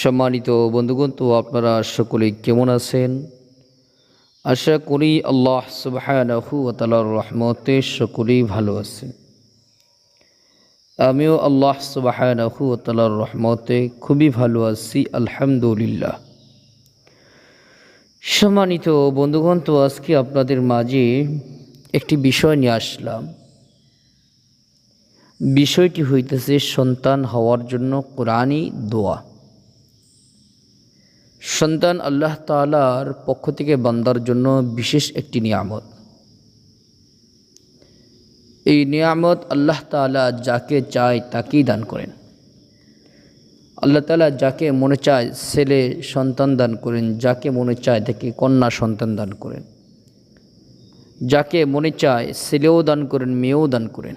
সম্মানিত বন্ধুগণ, তো আপনারা সকলে কেমন আছেন? আশা করি আল্লাহ সুবহানাহু ওয়া তাআলার রহমতে সকলেই ভালো আছেন আমিও আল্লাহ সুবহানাহু ওয়া তাআলার রহমতে খুবই ভালো আছি, আলহামদুলিল্লাহ। সম্মানিত বন্ধুগণ, তো আজকে আপনাদের মাঝে একটি বিষয় নিয়ে আসলাম। বিষয়টি হইতেছে সন্তান হওয়ার জন্য কোরআনই দোয়া। সন্তান আল্লাহ তাআলার পক্ষ থেকে বান্দার জন্য বিশেষ একটি নিয়ামত। এই নিয়ামত আল্লাহ তাআলা যাকে চায় তাকেই দান করেন। আল্লাহ তালা যাকে মনে চায় ছেলে সন্তান দান করেন, যাকে মনে চায় তাকে কন্যা সন্তান দান করেন। যাকে মনে চায় ছেলেও দান করেন, মেয়েও দান করেন।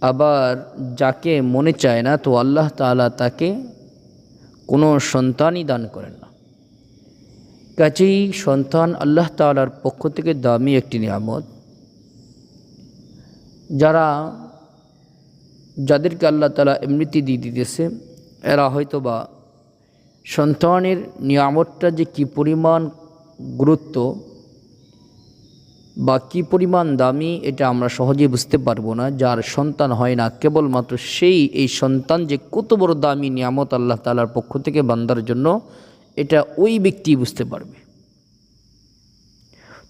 আবার যাকে মনে চায় না তো আল্লাহ তাআলা তাকে কোনো সন্তানই দান করেন না। কাজেই সন্তান আল্লাহ তালার পক্ষ থেকে দামি একটি নিয়ামত। যারা, যাদেরকে আল্লাহ তালা এমনিতে দিয়ে দিতেছে, এরা হয়তো বা সন্তানের নিয়ামতটা যে কি পরিমাণ গুরুত্ব বা কী পরিমাণ দামি, এটা আমরা সহজে বুঝতে পারব না। যার সন্তান হয় না, কেবলমাত্র সেই, এই সন্তান যে কত বড় দামি নিয়ামত আল্লাহ তালার পক্ষ থেকে বান্দার জন্য, এটা ওই ব্যক্তি বুঝতে পারবে।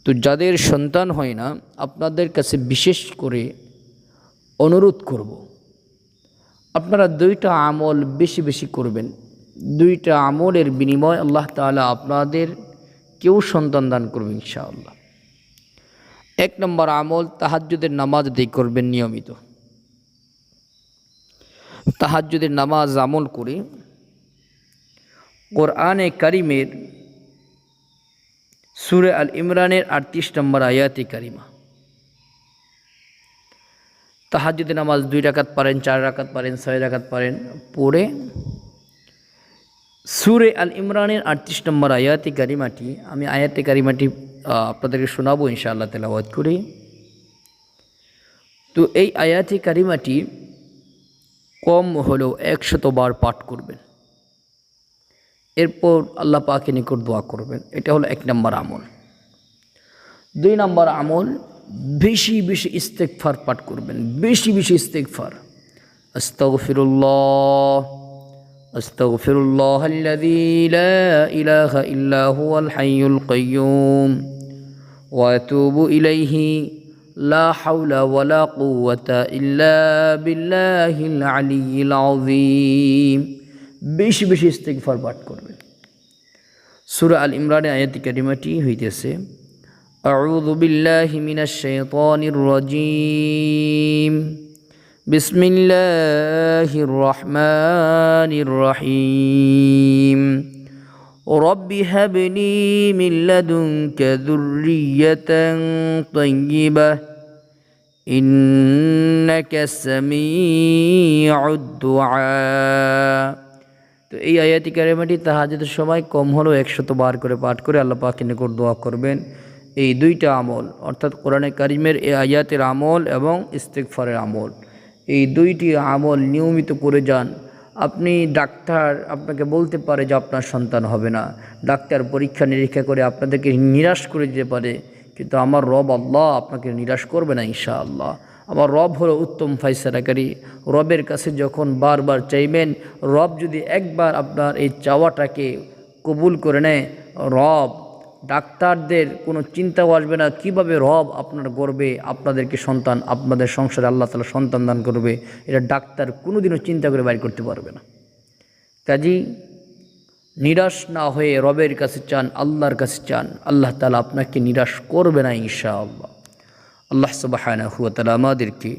তো যাদের সন্তান হয় না, আপনাদের কাছে বিশেষ করে অনুরোধ করব, আপনারা দুইটা আমল বেশি বেশি করবেন। দুইটা আমলের বিনিময় আল্লাহ তাআলা আপনাদের কেউ সন্তান দান করবে ইনশাআল্লাহ। এক নম্বর আমল, তাহাজ্জুদের নামাজ আদায় করবেন নিয়মিত। তাহাজ্জুদের নামাজ আমল করে কোরআনে কারিমের সুরে আল ইমরানের আটত্রিশ নম্বর আয়াতে কারিমা। তাহাজ্জুদে নামাজ দুই রাকাত পারেন চার রাকাত পারেন ছয় রাকাত পারেন পড়ে সুরে আল ইমরানের আটত্রিশ নম্বর আয়াতি কারিমাটি, আমি আয়াতি কারিমাটি আপনাদেরকে শোনাবো, ইনশাআল্লাহ তেলাওয়াত করে। তো এই আয়াতি কারিমাটি কম হলেও একশতবার পাঠ করবেন। এরপর আল্লাহ পাকে নিকট দোয়া করবেন। এটা হলো এক নম্বর আমল। দুই নম্বর আমল, বেশি বেশি ইস্তেকফার পাঠ করবেন। বেশি বেশি ইস্তেকফার আস্তগফিরুল্লাহ আস্তফিরুল্লাহ আল্লাযী লা ইলাহা ইল্লা হুয়াল হাইয়ুল وأتوب إليه لا حول ولا قوة إلا بالله العلي العظيم বেশি বেশি ইস্তেকফার পাঠ করবেন সুরা আল ইমরানের আয়াতি কারিমাটি হইতেছে أعوذ بالله من الشيطان الرجيم بسم الله الرحمن الرحيم رب هب لي من لدنك ذرية طيبة إنك سميع الدعاء তো এই আয়াতি কারিমাটি তাহাজের সময় কম হলেও একশত বার করে পাঠ করে আল্লাহ পাকে নিকট দোয়া করবেন এই দুইটা আমল অর্থাৎ কোরআনে কারিমের এই আয়াতের আমল এবং ইস্তেকফারের আমল এই দুইটি আমল নিয়মিত করে যান আপনি ডাক্তার আপনাকে বলতে পারে যে আপনার সন্তান হবে না। ডাক্তার পরীক্ষা নিরীক্ষা করে আপনাদেরকে নিরাশ করে দিতে পারে। কিন্তু আমার রব আল্লাহ আপনাকে নিরাশ করবে না ঈশা আল্লাহ আমার রব হলো উত্তম ফাইসারাকারী রবের কাছে যখন বারবার চাইবেন, রব যদি একবার আপনার এই চাওয়াটাকে কবুল করে নেয়, রব ডাক্তারদের কোনো চিন্তাও আসবে না। কীভাবে রব আপনার গর্বে আপনাদেরকে সন্তান, আপনাদের সংসারে আল্লাহ তালা সন্তান দান করবে, এটা ডাক্তার কোনোদিনও চিন্তা করে বাইর করতে পারবে না। কাজী নিরাশ না হয়ে রবের কাছে চান, আল্লাহর কাছে চান, আল্লাহ তালা আপনাকে নিরাশ করবে না আল্লাহ আল্লাহ সুবাহানা হুয়া তালা আমাদেরকে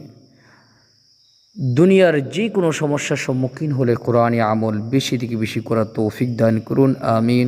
দুনিয়ার যে কোনো সমস্যার সম্মুখীন হলে কোরআনে আমল বেশি থেকে বেশি করার তৌফিক দান করুন, আমিন।